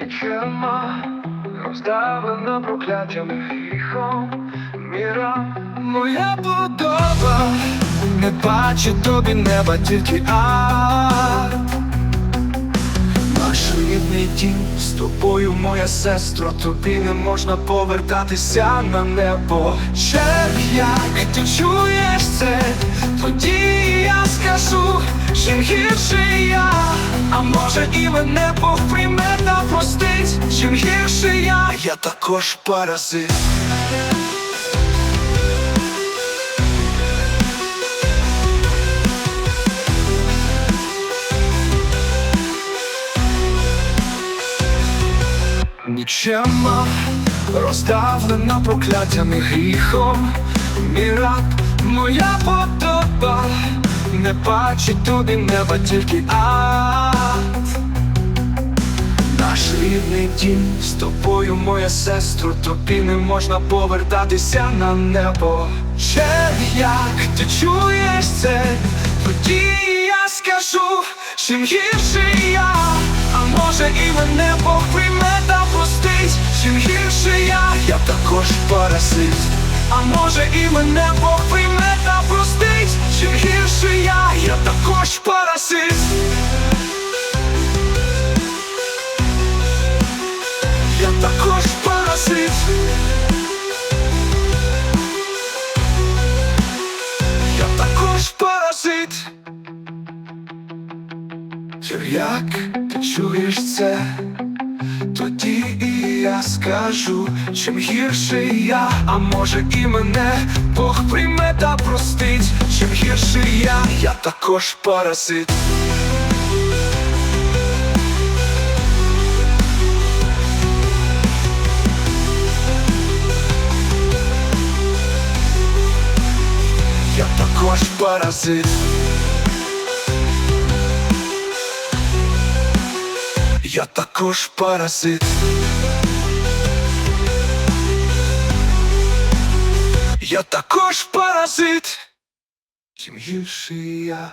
Нічема роздавлена прокляттям гріхом. Міра моя подоба. Не бачить тобі неба тільки ад. Наш рідний дім з тобою, моя сестро, тобі не можна повертатися на небо. Черг, як ти чуєш це, тоді я скажу, чим гірше я, а може і мене Бог прийме та простить, чим гірше я, я також паразит. Нічема роздавлена прокляттями гріхом, мій раб, моя подоба, не бачить тобі неба тільки ад. Наш рідний дім з тобою, моя сестро, тобі не можна повертатися на небо. Черг, як ти чуєш це, тоді я скажу, чим гірше я, а може і мене Бог прийме та простить, чим гірше я, я також паразит. А може і мене Як ти чуєш це, тоді і я скажу, чим гірше я, а може і мене Бог прийме та простить, чим гірше я, я також паразит. Я також паразит. Я також паразит. Я також паразит. Чим гірший я.